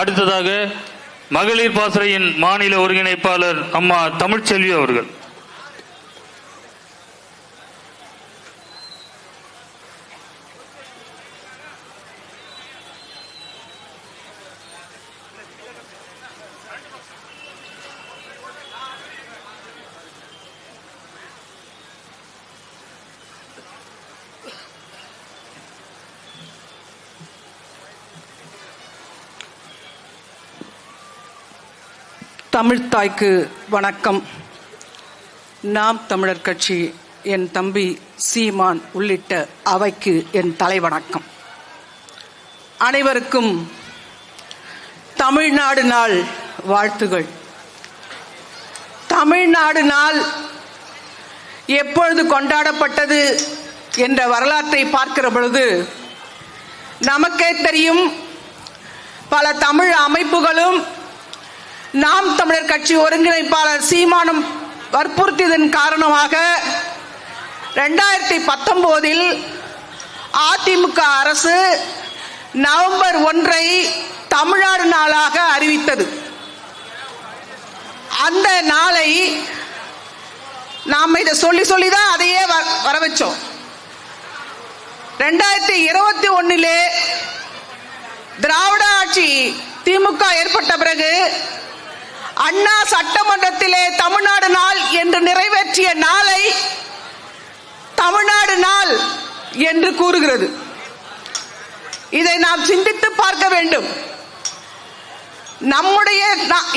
அடுத்ததாக மகளிர் பாசறையின் மாநில ஒருங்கிணைப்பாளர் அம்மா தமிழ்ச்செல்வி அவர்கள். தமிழ்த்தாய்க்கு வணக்கம். நாம் தமிழர் கட்சி என் தம்பி சீமான் உள்ளிட்ட அவைக்கு என் தலைவணக்கம். அனைவருக்கும் தமிழ்நாடு நாள் வாழ்த்துகள். தமிழ்நாடு நாள் எப்பொழுது கொண்டாடப்பட்டது என்ற வரலாற்றை பார்க்கிற பொழுது நமக்கே தெரியும் பல தமிழ் அமைப்புகளும் நாம் தமிழர் கட்சி ஒருங்கிணைப்பாளர் சீமானம் வற்புறுத்தியதன் காரணமாக ரெண்டாயிரத்தி பத்தொன்பதில் அதிமுக அரசு நவம்பர் ஒன்றை தமிழ்நாடு நாளாக அறிவித்தது. அந்த நாளை நாம் இதை சொல்லி சொல்லி தான் அதையே வ- வர வச்சோம் ரெண்டாயிரத்தி இருபத்தி ஒன்னிலே திராவிட ஆட்சி திமுக ஏற்பட்ட பிறகு அண்ணா சட்டமன்றத்திலே தமிழ்நாடு நாள் என்று நிறைவேற்றிய நாளை தமிழ்நாடு நாள் என்று கூறுகிறது. இதை நாம் சிந்தித்து பார்க்க வேண்டும். நம்முடைய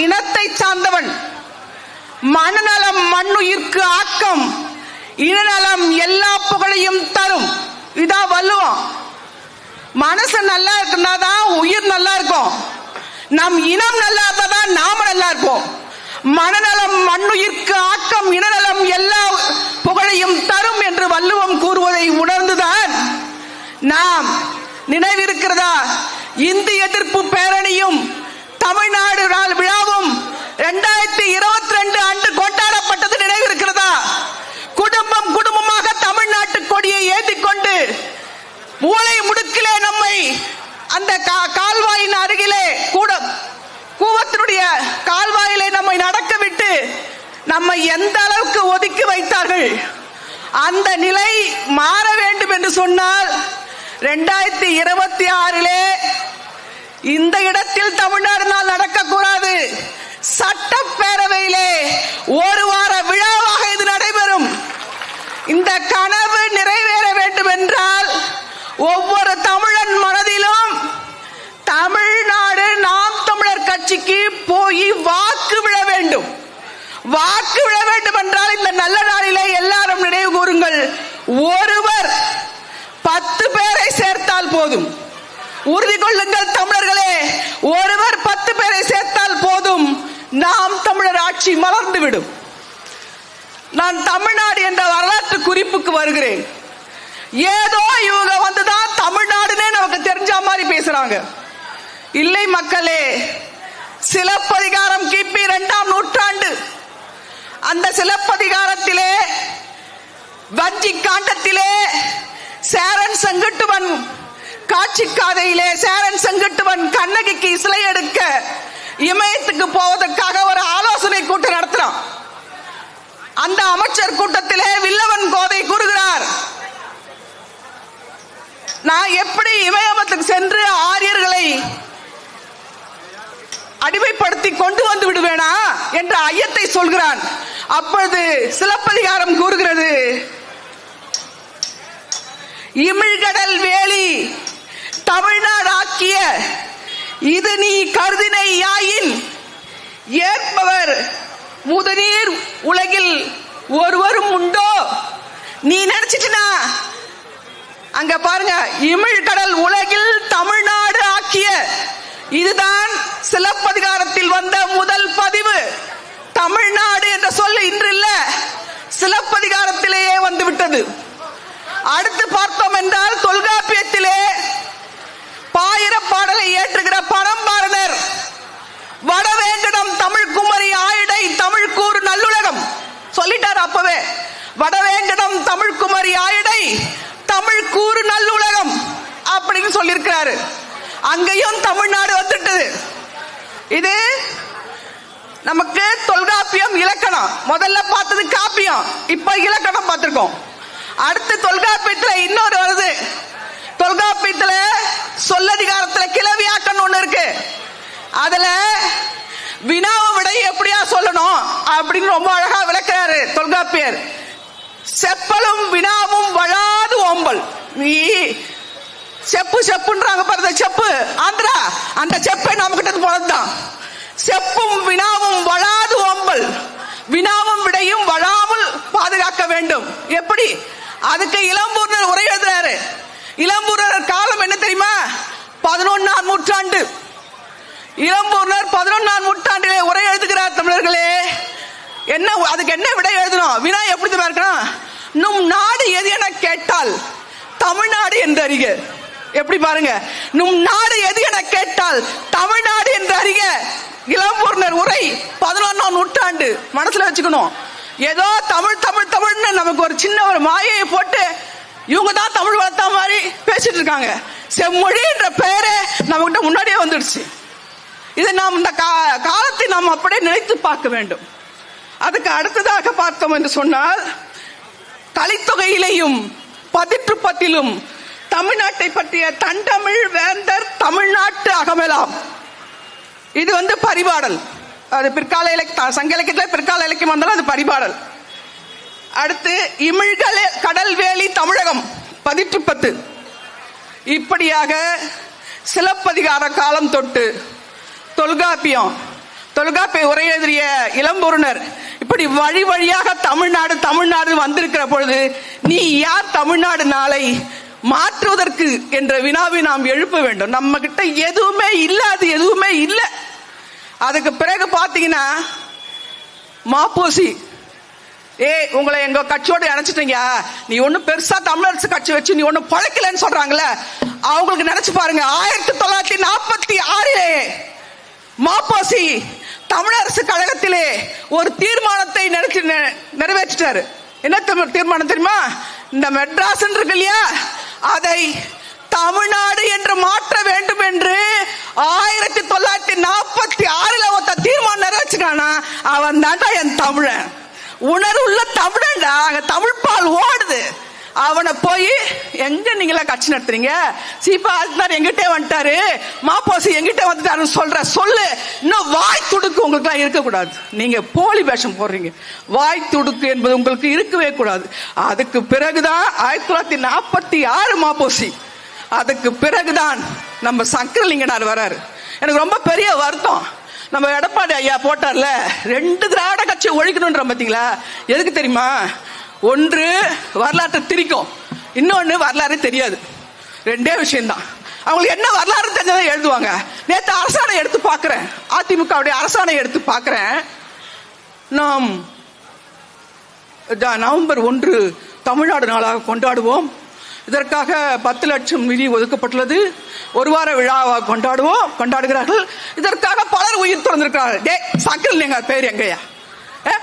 இனத்தை சார்ந்தவன் மனநலம் மண்ணுயிர்க்கு ஆக்கம் இனநலம் எல்லா புகழையும் தரும். இதான் வள்ளுவம். மனசு நல்லா இருக்குன்னா தான் உயிர் நல்லா இருக்கும். நம் இனம் நல்லா இருந்தா நாம நல்லா இருப்போம். மனநலம் மண்ணுயிர்க்கு ஆக்கம் இனநலம் எல்லா புகழையும் தரும் என்று வள்ளுவம் கூறுவதை உணர்ந்துதான் நாம் நினைவிருக்கிறதா? இந்து எதிர்ப்பு பேரணியும் தமிழ்நாடு நாள் விழாவும் இரண்டாயிரத்தி இருபத்தி ரெண்டு ஆண்டு கொண்டாடப்பட்டது நினைவிருக்கிறதா? குடும்பம் குடும்பமாக தமிழ்நாட்டு கொடியை ஏற்றிக்கொண்டு மூளை முடுக்கிலே நம்மை அந்த கா- கால்வாயின் அருகிலே கால்வாயிலே நம்மை நடக்க விட்டு நம்மை எந்த அளவுக்கு ஒதுக்கி வைத்தார்கள் அந்த நிலை மாற வேண்டும் என்று சொன்னால் ரெண்டாயிரத்தி இருபத்தி ஆறிலே இந்த இடத்தில் தமிழ்நாடு நாள் நடக்கக்கூடாது. சட்டப்பேரவையிலே ஒரு வார விழாவாக இது நடைபெறும் இந்த கனவு நிறைவேற வேண்டும் என்றால் ஒவ்வொரு தமிழன் மனதிலும் தமிழ்நாடு நாம் தமிழர் கட்சிக்கு போய் வாக்கு விழ வேண்டும் வாக்கு விழ வேண்டும் என்றால் இந்த நல்ல நாளிலே எல்லாரும் நினைவு கூறுங்கள். ஒருவர் பத்து பேரை சேர்த்தால் போதும். உறுதி கொள்ளுங்கள் தமிழர்களே. ஒருவர் பத்து பேரை சேர்த்தால் போதும். நாம் தமிழர் ஆட்சி மலர்ந்துவிடும். நான் தமிழ்நாடு என்ற வரலாற்று குறிப்புக்கு வருகிறேன். ஏதோ இவங்க வந்துதான் தமிழ்நாடுனே நமக்கு தெரிஞ்ச மாதிரி பேசுறாங்க. இல்லை மக்களே சிலப்பதிகாரம் கிபி இரண்டாம் அந்த சிலப்பதிகாரத்திலே வஞ்சி காண்டத்திலே சேரன் செங்குட்டுவன் காட்சி காதையிலே சேரன் செங்குட்டுவன் கண்ணகிக்கு சிலை எடுக்க இமயத்துக்கு போவதற்காக ஒரு ஆலோசனை கூட்டம் நடத்துறான். அந்த அமைச்சர் கூட்டத்திலே வில்லவன் கோதை கூறுகிறார். நான் எப்படி இமயமத்துக்கு சென்று ஆரியர்களை அடிமைப்படுத்தி கொண்டு வந்து விடுவேனா என்ற ஐயத்தை சொல்கிறான். அப்பொழுது சிலப்பதிகாரம் கூறுகிறது. இமிழ்கடல் வேலி தமிழ்நாடு ஆக்கிய இது நீ கருதினை யாயின்? ஏற்பவர் முதநீர் உலகில் ஒருவரும் உண்டோ? நீ நினைச்சிட்டுனா? அங்க பாருங்க இமிழ்கடல் உலகில் தமிழ்நாடு ஆக்கிய இதுதான் சிலப்பதிகாரத்தில் வந்த முதல் பதிவு. தமிழ்நாடு என்ற சொல்ல இன்று இல்ல சிலப்பதிகாரத்திலேயே வந்துவிட்டது. அடுத்து பார்த்தோம் என்றால் தொல்காப்பியத்திலே பாயிர பாடலை ஏற்றுகிற பரம்பாரதர் வடவேங்கடம் தமிழ் குமரி ஆயிடை தமிழ் கூறு நல்லுலகம். சொல்லிட்டார் அப்பவே. வடவேங்கடம் தமிழ் குமரி ஆயிடை தமிழ் கூறு நல்லுலகம் அப்படின்னு சொல்லியிருக்கிறாரு. அங்கேயும் தமிழ்நாடு வந்துட்டது. இது நமக்கு தொல்காப்பியம் இலக்கணம். முதல்ல பார்த்தது காப்பியம். இப்ப இலக்கணம் பார்த்திருக்கோம். அடுத்து தொல்காப்பியத்துல இன்னொரு வருது. தொல்காப்பியத்துல சொல்லதிகாரத்துல கிளவியாக்கன்னு ஒண்ணு இருக்கு. அதுல வினாவை விட எப்படியா சொல்லணும் அப்படின்னு ரொம்ப அழகா விளக்குறாரு தொல்காப்பியர். செப்பலும் வினாவும் வழாது ஓம்பல். நீ செப்பு செப்புன்றாங்க பாருங்க செப்பு. ஆந்திரா அந்த செப்பை நம்ம கிட்ட போனதுதான் செப்பும் வினாவும் வளாது ஓம்பல் வினாவும் விடையும் வளாமல் பாதுகாக்க வேண்டும். எப்படி? அதுக்கு இளம்பூர்னர் உரை எழுதுறாரு. இளம்பூர்னர் காலம் என்ன தெரியுமா? பதினொன்னாம் நூற்றாண்டு. இளம்பூர்னர் பதினொன்னாம் நூற்றாண்டிலே உரை எழுதுகிறார் தமிழர்களே. என்ன அதுக்கு என்ன விடை எழுதணும்? வினா எப்படி தெரியுமா இருக்கணும்? நும் நாடு எது என கேட்டால் தமிழ்நாடு என்று அறிக. எப்படி பாருங்க? நும் நாடு எது என கேட்டால் தமிழ்நாடு என்று அறிக. இளம்பூர்ணர் உரை பதினொன்னாம் நூற்றாண்டு. மனசுல வச்சுக்கணும். ஏதோ தமிழ் தமிழ் தமிழ்னு நமக்கு ஒரு சின்ன ஒரு மாயையை போட்டு இவங்க தான் தமிழ் வளர்த்தா மாதிரி பேசிட்டு இருக்காங்க. செம்மொழின்ற பெயரே நம்மகிட்ட முன்னாடியே வந்துடுச்சு. இதை நாம் இந்த கா- காலத்தை நாம் அப்படியே நினைத்து பார்க்க வேண்டும். அதுக்கு அடுத்ததாக பார்த்தோம் என்று சொன்னால் கலித்தொகையிலையும் பதிற்று பத்திலும் தமிழ்நாட்டை பற்றிய தண்டமிழ் வேந்தர் தமிழ்நாட்டு அகமெலாம். இது வந்து பரிபாடல். அது பிற்கால இலக்கிய சங்க இலக்கியத்தில் பிற்கால இலக்கியம் வந்தாலும் அது பரிபாடல். அடுத்து இமிழ்கல கடல்வேலி தமிழகம் பதிற்று பத்து இப்படியாக சிலப்பதிகார காலம் தொட்டு தொல்காப்பியம் தொல்காப்பிய உரை எழுதிய இளம்பொருணர் இப்படி வழி வழியாக தமிழ்நாடு தமிழ்நாடு வந்திருக்கிற பொழுது நீ யார் தமிழ்நாடு நாளை மாற்றுவதற்கு என்ற வினாவை நாம் எழுப்ப வேண்டும். நம்ம கிட்ட எதுவுமே இல்லை அது எதுவுமே இல்லை. அதுக்கு பிறகு பாத்தீங்கன்னா மாப்போசி ஏ உங்களை எங்க கட்சியோட இணைச்சிட்டீங்க. நீ ஒன்னும் பெருசா தமிழரசு கட்சி வச்சு நீ ஒன்னும் பழைக்கலன்னு சொல்றாங்கல்ல. அவங்களுக்கு நினைச்சு பாருங்க. ஆயிரத்தி தொள்ளாயிரத்தி நாற்பத்தி ஆறிலே மாப்போசி தமிழரசு கழகத்திலே ஒரு தீர்மானத்தை நடத்தி நிறைவேற்றிட்டாரு. என்ன தீர்மானம் தெரியுமா? இந்த மெட்ராஸ் இருக்கு இல்லையா? அதை தமிழ்நாடு என்று மாற்ற வேண்டும் என்று ஆயிரத்தி தொள்ளாயிரத்தி நாற்பத்தி ஆறுல ஒருத்த தீர்மானம் நிறைவேற்றினானா அவன் தாண்டா என் தமிழன். உணர்வுள்ள தமிழன்டா அங்க தமிழ் பால் ஓடுது. அவனை போய் எங்க நீங்களா கட்சி நடத்துறீங்க? சீப்பா ஆதித்தார் எங்கிட்டே வந்துட்டாரு. மாப்போசி எங்கிட்ட வந்துட்டாருன்னு சொல்ற சொல்லு. இன்னும் வாய் துடுக்கு உங்களுக்கு எல்லாம் இருக்கக்கூடாது. நீங்க போலி வேஷம் போடுறீங்க. வாய் துடுக்கு என்பது உங்களுக்கு இருக்கவே கூடாது. அதுக்கு பிறகுதான் ஆயிரத்தி தொள்ளாயிரத்தி நாற்பத்தி ஆறு மாப்போசி அதுக்கு பிறகுதான் நம்ம சங்கரலிங்கனார் வராரு. எனக்கு ரொம்ப பெரிய வருத்தம். நம்ம எடப்பாடி ஐயா போட்டார்ல ரெண்டு திராவிட கட்சி ஒழிக்கணும்ன்ற பாத்தீங்களா? எதுக்கு தெரியுமா? ஒன்று வரலாற்றை திரிக்கும் இன்னொன்று வரலாறு தெரியாது. ரெண்டே விஷயம்தான். அவங்களுக்கு என்ன வரலாறு தெரிஞ்சதை எழுதுவாங்க. நேற்று அரசாணை எடுத்து பார்க்குறேன் அதிமுகவுடைய அரசாணை எடுத்து பார்க்குறேன் நாம் நவம்பர் ஒன்று தமிழ்நாடு நாளாக கொண்டாடுவோம். இதற்காக பத்து லட்சம் நிதி ஒதுக்கப்பட்டுள்ளது. ஒரு வார விழாவாக கொண்டாடுவோம் கொண்டாடுகிறார்கள். இதற்காக பலர் உயிர் திறந்திருக்கிறார்கள். டே சக்கரலிங்க பேர் எங்கய்யா?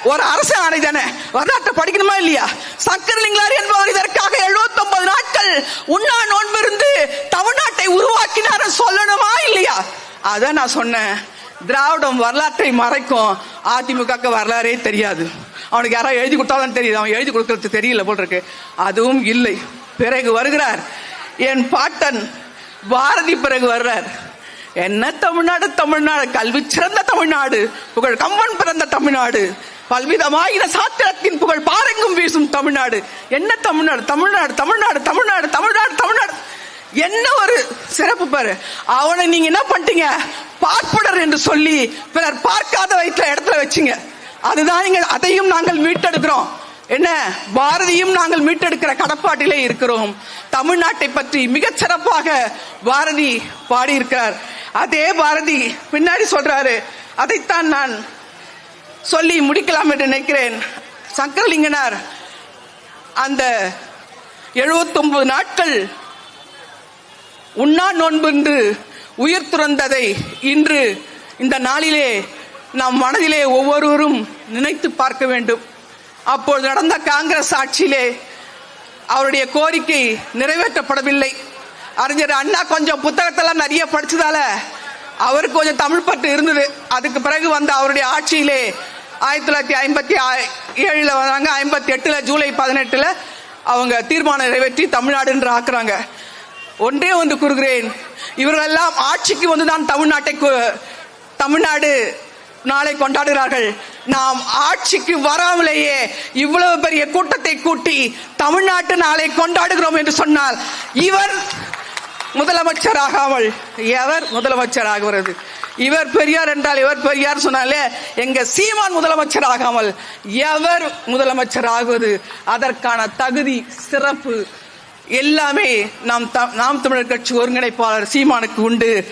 ஒரு அரசு ஆணை தானே? வரலாற்றை படிக்கணுமா இல்லையா? சக்கரலிங்களார் என்பவர் இதற்காக 79 நாட்கள் உண்ணா நோன்பு இருந்து தமிழ்நாட்டை உருவாக்கினார் சொல்லணுமா இல்லையா? அதான் நான் சொன்னேன். திராவிடம் வரலாற்றை மறைக்கும் அதிமுக வரலாறே தெரியாது. அவனுக்கு யாராவது எழுதி கொடுத்தாலும் தெரியுது. அவன் எழுதி கொடுக்கறது தெரியல போல் இருக்கு. அதுவும் இல்லை. பிறகு வருகிறார். என் பாட்டன் பாரதி பிறகு வர்றார். என்ன தமிழ்நாடு தமிழ்நாடு. கல்வி சிறந்த தமிழ்நாடு. புகழ் கம்பன் பிறந்த தமிழ்நாடு. பல்விதமாயின சாத்திரத்தின் புகழ் பாரெங்கும் வீசும் தமிழ்நாடு. என்ன தமிழ்நாடு? தமிழ்நாடு தமிழ்நாடு தமிழ்நாடு தமிழ்நாடு தமிழ்நாடு. என்ன ஒரு சிறப்பு பாரு. அவனை நீங்க என்ன பண்ணிட்டீங்க? பார்ப்பனர் என்று சொல்லி பிறர் பார்க்காத வயிற்றுல இடத்துல வச்சீங்க. அதுதான் நீங்க அதையும் நாங்கள் மீட்டெடுக்கிறோம். என்ன? பாரதியும் நாங்கள் மீட்டெடுக்கிற கடப்பாட்டிலே இருக்கிறோம். தமிழ்நாட்டை பற்றி மிகச் சிறப்பாக பாரதி பாடியிருக்கிறார். அதே பாரதி பின்னாடி சொல்றாரு. அதைத்தான் நான் சொல்லி முடிக்கலாம் என்று நினைக்கிறேன். சங்கரலிங்கனார் அந்த 79 நாட்கள் உண்ணா நோன்பு என்று உயிர் துறந்ததை இன்று இந்த நாளிலே நாம் மனதிலே ஒவ்வொருவரும் நினைத்து பார்க்க வேண்டும். அப்போது நடந்த காங்கிரஸ் ஆட்சியிலே அவருடைய கோரிக்கை நிறைவேற்றப்படவில்லை. அறிஞர் அண்ணா கொஞ்சம் புத்தகத்தெல்லாம் நிறைய படிச்சதால அவருக்கு கொஞ்சம் தமிழ் பற்று இருந்தது. அதுக்கு பிறகு வந்த அவருடைய ஆட்சியிலே ஆயிரத்தி தொள்ளாயிரத்தி ஐம்பத்தி ஏழுல வராங்க. ஐம்பத்தி எட்டுல ஜூலை பதினெட்டுல அவங்க தீர்மானம் நிறைவேற்றி தமிழ்நாடுன்ற ஆக்குறாங்க. ஒன்றே ஒன்று கூறுகிறேன். இவர்களெல்லாம் ஆட்சிக்கு வந்துதான் தமிழ்நாட்டை கு- தமிழ்நாடு நாளை கொண்டாடுகிறார்கள். நாம் ஆட்சிக்கு வராமலேயே இவ்வளவு பெரிய கூட்டத்தை கூட்டி தமிழ்நாட்டு நாளை கொண்டாடுகிறோம் என்று சொன்னால் இவர் முதலமைச்சர் ஆகாமல் எவர் முதலமைச்சர் ஆகிறது இவர் பெரியார் என்றால் இவர் பெரியார் சொன்னாலே எங்க சீமான் முதலமைச்சர் ஆகாமல் எவர் முதலமைச்சர் ஆகுவது அதற்கான தகுதி சிறப்பு எல்லாமே நாம் த- நாம் தமிழர் கட்சி ஒருங்கிணைப்பாளர் சீமானுக்கு உண்டு.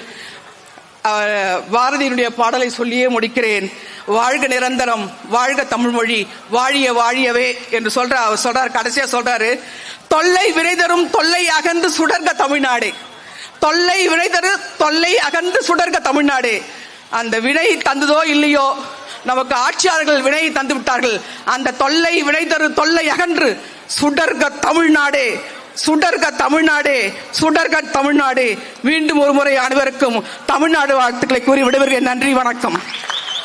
பாரதியினுடைய பாடலை சொல்லியே முடிக்கிறேன். வாழ்க நிரந்தரம் வாழ்க தமிழ் மொழி வாழிய வாழியவே என்று சொல்ற அவர் சொல்றார் கடைசியா சொல்றாரு. தொல்லை விரைதரும் தொல்லை அகன்று சுடர்க தமிழ்நாடு. தொல்லை விரைதரு தொல்லை அகன்று சுடர்க தமிழ்நாடு. அந்த வினை தந்ததோ இல்லையோ? நமக்கு ஆட்சியாளர்கள் வினை தந்து விட்டார்கள். அந்த தொல்லை வினைதரு தொல்லை அகன்று சுடர்க தமிழ்நாடு. சுடர்க தமிழ்நாடு சுடர்க தமிழ்நாடு. மீண்டும் ஒரு முறை அனைவருக்கும் தமிழ்நாடு வாழ்த்துக்களை கூறி விடுவர்கள் நன்றி வணக்கம்.